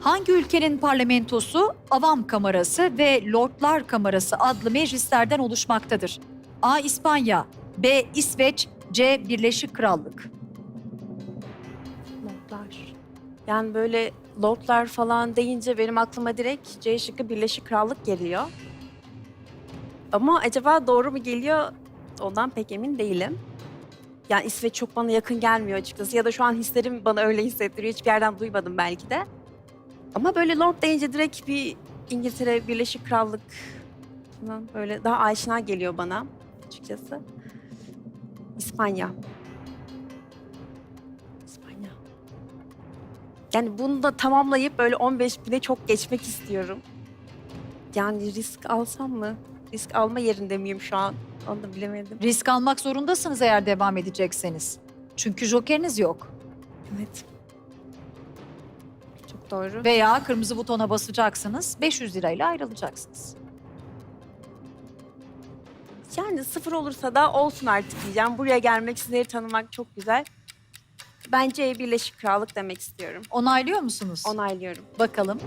Hangi ülkenin parlamentosu Avam Kamerası ve Lordlar Kamerası adlı meclislerden oluşmaktadır? A. İspanya, B. İsveç, C. Birleşik Krallık. Lordlar. Yani böyle lordlar falan deyince benim aklıma direkt C şıkkı Birleşik Krallık geliyor. Ama acaba doğru mu geliyor? Ondan pek emin değilim. Yani İsveç çok bana yakın gelmiyor açıkçası. Ya da şu an hislerim bana öyle hissettiriyor. Hiçbir yerden duymadım belki de. Ama böyle lord deyince direkt bir İngiltere, Birleşik Krallık falan böyle daha aşina geliyor bana açıkçası. İspanya. İspanya. Yani bunu da tamamlayıp böyle 15 bine çok geçmek istiyorum. Yani risk alsam mı? Risk alma yerinde miyim şu an? Onu da bilemedim. Risk almak zorundasınız eğer devam edecekseniz. Çünkü jokeriniz yok. Evet. Doğru. Veya kırmızı butona basacaksınız, 500 lirayla ayrılacaksınız. Yani sıfır olursa da olsun artık diyeceğim. Buraya gelmek, sizleri tanımak çok güzel. Bence Birleşik Krallık demek istiyorum. Onaylıyor musunuz? Onaylıyorum. Bakalım.